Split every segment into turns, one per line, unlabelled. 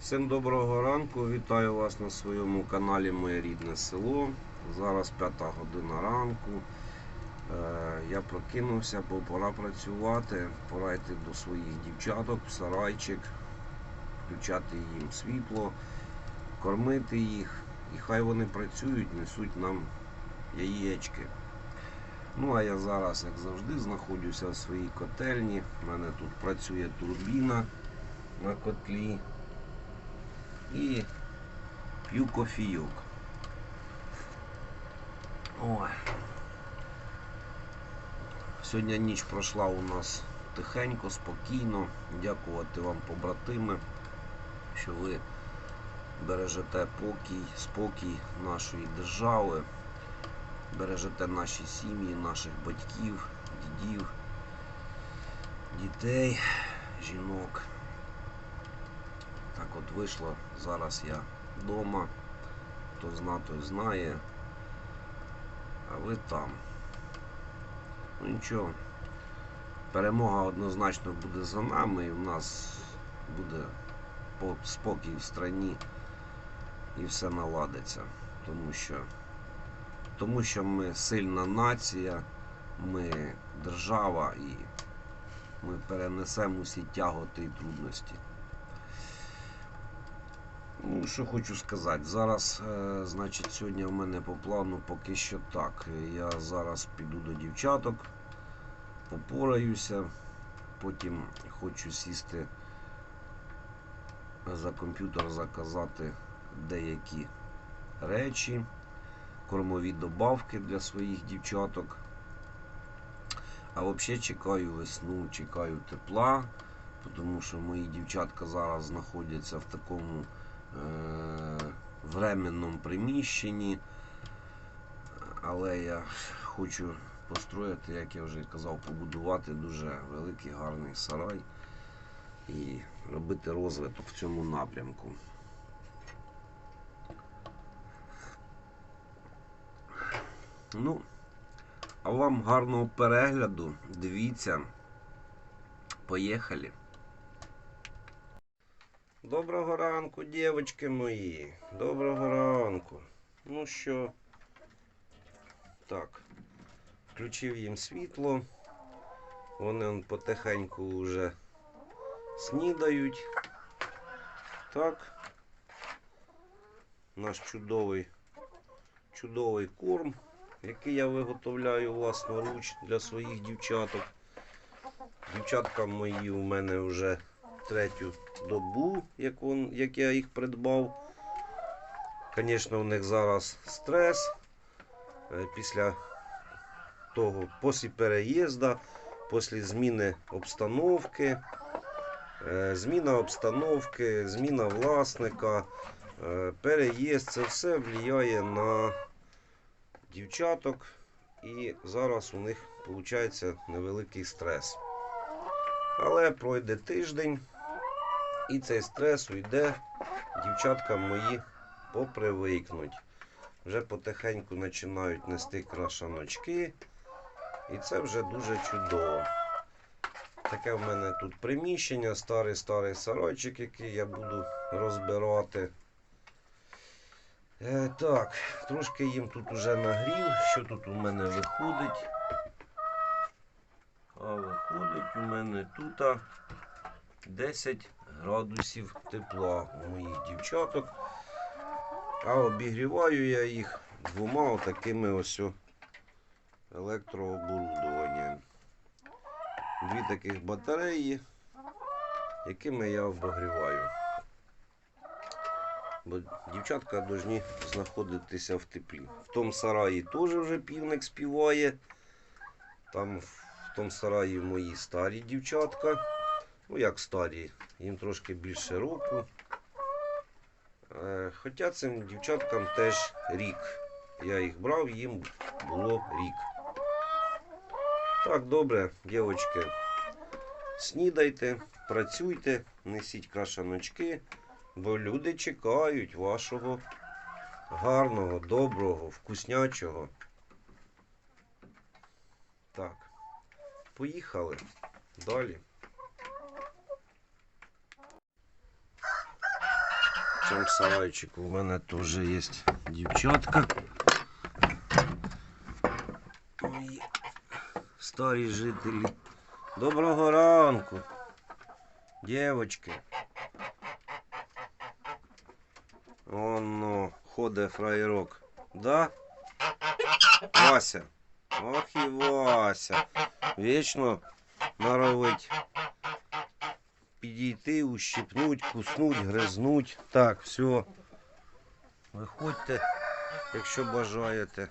Всім доброго ранку, вітаю вас на своєму каналі Моє рідне село. Зараз п'ята година ранку. Е, я прокинувся, бо пора працювати, пора йти до своїх дівчаток в сарайчик, включати їм світло, кормити їх. І хай вони працюють, несуть нам яєчки. Ну а я зараз, як завжди, знаходжуся в своїй котельні. У мене тут працює турбіна на котлі і п'ю кофійок. Ой. Сьогодні ніч пройшла у нас тихенько, спокійно. Дякувати вам, побратими, що ви бережете покій, спокій нашої держави, бережете наші сім'ї, наших батьків, дідів, дітей, жінок. Так от вийшло. Зараз я вдома. Хто зна, той знає. А ви там. Ну нічого. Перемога однозначно буде за нами і в нас буде спокій в страні і все наладиться. Тому що, тому що ми сильна нація, ми держава і ми перенесемо усі тяготи і трудності. Ну, що хочу сказати. Зараз, е, значить, сьогодні в мене по плану поки що так. Я зараз піду до дівчаток, попораюся, потім хочу сісти за комп'ютер, заказати деякі речі, кормові добавки для своїх дівчаток. А взагалі чекаю весну, чекаю тепла, тому що мої дівчатка зараз знаходяться в такому временному приміщенні. Але я хочу построїти, як я вже казав, побудувати дуже великий гарний сарай і робити розвиток в цьому напрямку. Ну, а вам гарного перегляду. Дивіться. Поїхали. Доброго ранку, дівчатки мої. Доброго ранку. Ну що, так, включив їм світло. Вони он потихеньку вже снідають. Так. Наш чудовий, чудовий корм, який я виготовляю власноруч для своїх дівчаток. Дівчатка мої у мене вже третю добу, як, он, як я їх придбав. Звісно, у них зараз стрес. Е, Після того, після переїзду, після зміни обстановки, е, зміна обстановки, зміна власника, е, переїзд, це все впливає на дівчаток. І зараз у них виходить невеликий стрес. Але пройде тиждень, і цей стрес уйде. Дівчатка мої попривикнуть. Вже потихеньку починають нести крашаночки. І це вже дуже чудово. Таке в мене тут приміщення, старий-старий сарайчик, який я буду розбирати. Е, так, трошки їм тут уже нагрів. Що тут у мене виходить? А виходить у мене тут 10 градусів тепла у моїх дівчаток. А обігріваю я їх двома отакими ось електрооборудуванням. Дві таких батареї, якими я обогріваю. Бо дівчатка повинні знаходитися в теплі. В тому сараї теж вже півник співає. Там в тому сараї мої старі дівчатка. Ну як старі, їм трошки більше року. Е, Хоча цим дівчаткам теж рік. Я їх брав, їм було рік. Так, добре, дівчатки, снідайте, працюйте, несіть крашаночки, бо люди чекають вашого гарного, доброго, вкуснячого. Так, поїхали далі. Цьому сарайчику у мене теж є дівчатка. Мої старі жителі. Доброго ранку. Дівочки. Оно, ходить фраєрок. Да? Вася. Ох і Вася. Вічно норовить підійти, ущипнуть, куснуть, гризнуть. Так, все. Виходьте, якщо бажаєте.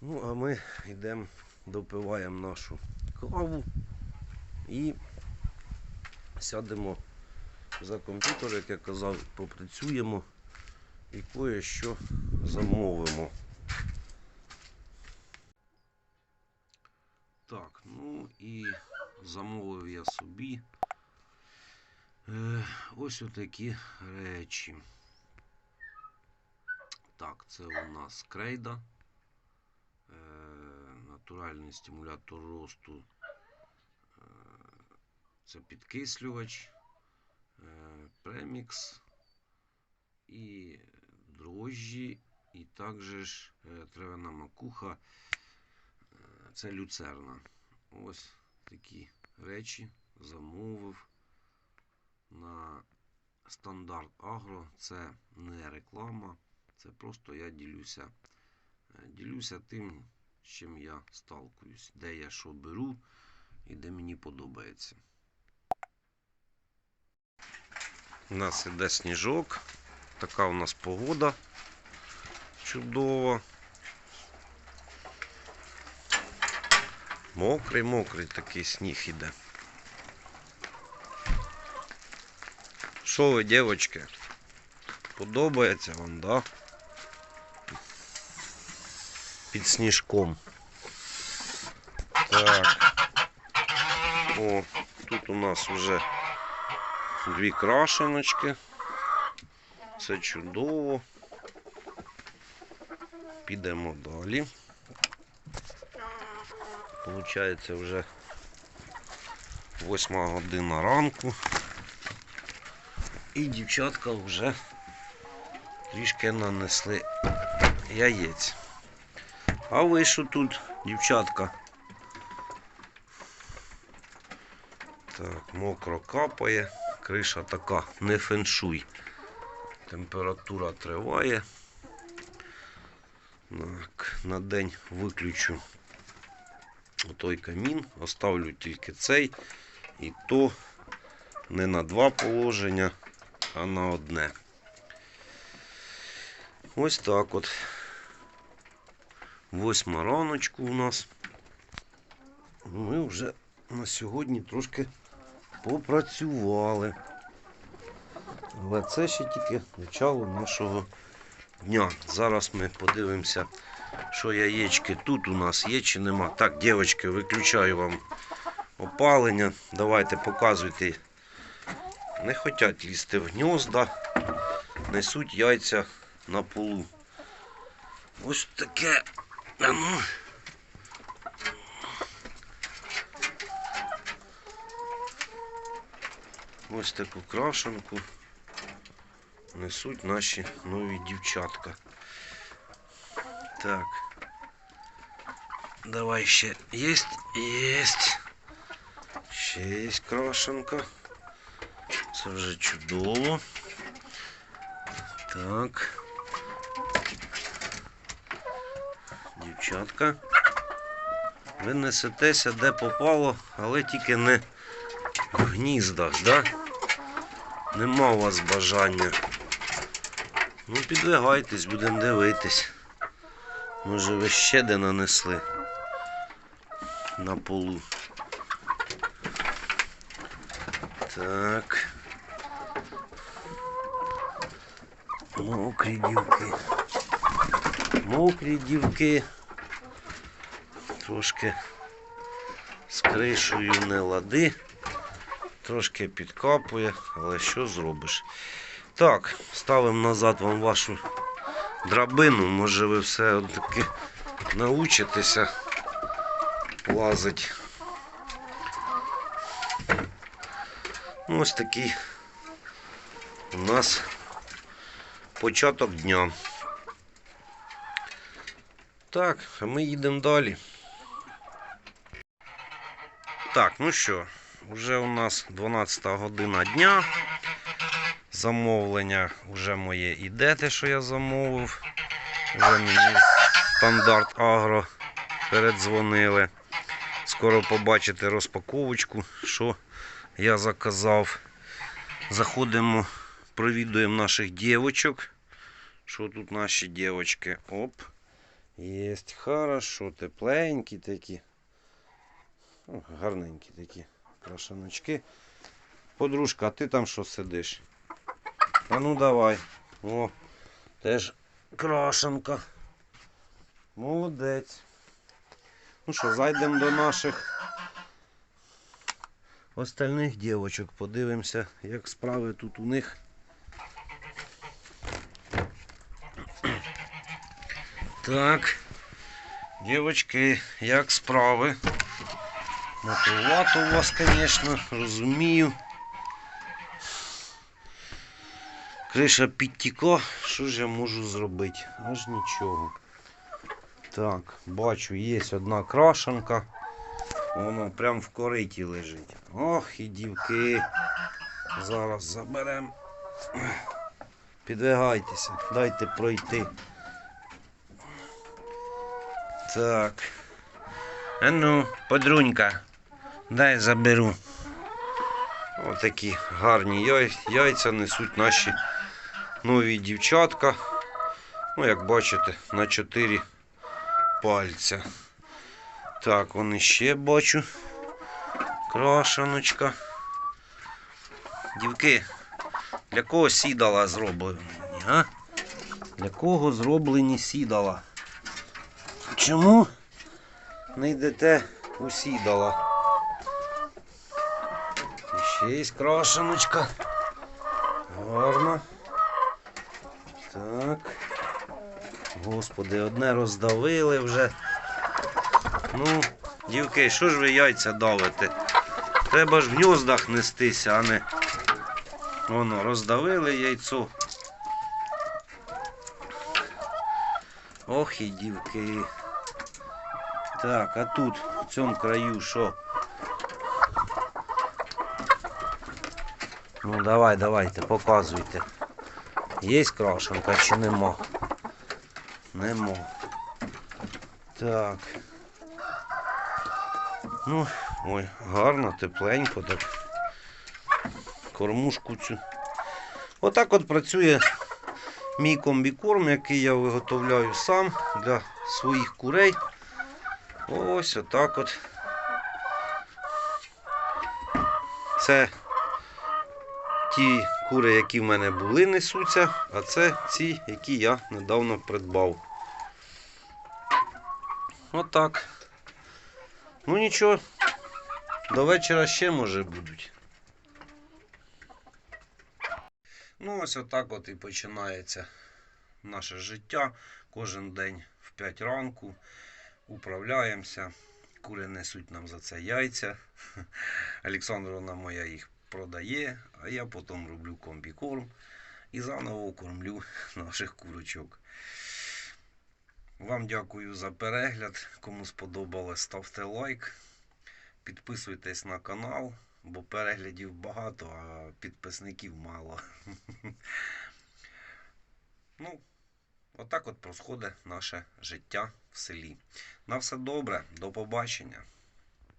Ну, а ми йдемо, допиваємо нашу каву і сядемо за комп'ютер, як я казав, попрацюємо і кое-що замовимо. Так, ну і замовив я собі е, ось отакі речі. Так, це у нас крейда. Е, натуральний стимулятор росту. Е, це підкислювач, е, премікс і дрожжі, і також е, травяна макуха. Це люцерна. Ось такі речі замовив на стандарт Агро. Це не реклама, це просто я ділюся. е, Ділюся тим, з чим я сталкуюсь, де я що беру і де мені подобається. У нас іде сніжок. Така у нас погода чудова. Мокрий, мокрий такий сніг іде. Що ви, дівчатки? Подобається вам, да? Під сніжком. Так. О, тут у нас вже дві крашеночки. Це чудово. Підемо далі. Получається вже 8 година ранку. І дівчатка вже трішки нанесли яєць. А ви що тут, дівчатка? Так, мокро капає. Криша така, не феншуй. Температура триває. Так, на день виключу той камін, оставлю тільки цей. І то не на два положення, а на одне. Ось так от. Восьма раночку у нас. Ми вже на сьогодні трошки попрацювали. Але це ще тільки начало нашого дня. Зараз ми подивимося, що яєчки тут у нас є чи нема. Так, дівчатки, виключаю вам опалення. Давайте показуйте. Не хочуть лізти в гнізда, несуть яйця на полу. Ось таке. Ну. Ось таку крашенку несуть наші нові дівчатка. Так. Давай ще єсть, єсть. Ще є крашенка. Це вже чудово. Так. Дівчатка. Ви несетеся де попало, але тільки не в гніздах, да? Нема у вас бажання. Ну, підвигайтесь, будемо дивитись. Може ви ще де нанесли на полу. Так. Мокрі дівки. Мокрі дівки. Трошки з кришею не лади. Трошки підкапує, але що зробиш? Так, ставимо назад вам вашу драбину. Може ви все таки научитеся лазити. Ну, ось такий у нас початок дня. Так, а ми їдемо далі. Так, ну що, вже у нас 12 година дня. Замовлення вже моє іде, те, що я замовив. Вже мені стандарт Агро передзвонили. Скоро побачите розпаковочку, що я заказав. Заходимо, провідуємо наших дівочок. Що тут наші дівочки? Оп. Єсть, хорошо, тепленькі такі. Гарненькі такі крашаночки. Подружка, а ти там що сидиш? А ну давай. О, теж крашенка. Молодець. Ну що, зайдемо до наших остальних дівочок. Подивимося, як справи тут у них. Так. Дівочки, як справи? Мотовато у вас, звісно, розумію. Криша підтікла, що ж я можу зробити? Аж нічого. Так, бачу, є одна крашенка. Воно прям в кориті лежить. Ох, і дівки. Зараз заберемо. Підвигайтеся, дайте пройти. Так. А ну, подрунька, дай заберу. Отакі гарні яйця несуть наші нові дівчатка. Ну, як бачите, на 4 пальця. Так, вони ще бачу. Крашаночка. Дівки, для кого сідала зроблені, а? Для кого зроблені сідала? Чому не йдете у сідала? Ще є крашеночка. Гарно. Так. Господи, одне роздавили вже. Ну, дівки, що ж ви яйця давите? Треба ж в гніздах нестися, а не. Воно, роздавили яйцо. Ох і дівки. Так, а тут, в цьому краю, що? Ну давай, давайте, показуйте. Є крашенка чи нема? Нема. Так. Ну, ой, гарно, тепленько так. Кормушку цю. Отак от працює мій комбікорм, який я виготовляю сам для своїх курей. Ось отак от. Це ті кури, які в мене були, несуться, а це ці, які я недавно придбав. Отак. Ну нічого, до вечора ще може будуть. Ну, ось отак от і починається наше життя. Кожен день в 5 ранку управляємося. Кури несуть нам за це яйця. Олександровна моя їх продає, а я потім роблю комбікорм і заново кормлю наших курочок. Вам дякую за перегляд. Кому сподобалось, ставте лайк. Підписуйтесь на канал, бо переглядів багато, а підписників мало. Ну, отак от проходить наше життя в селі. На все добре, до побачення.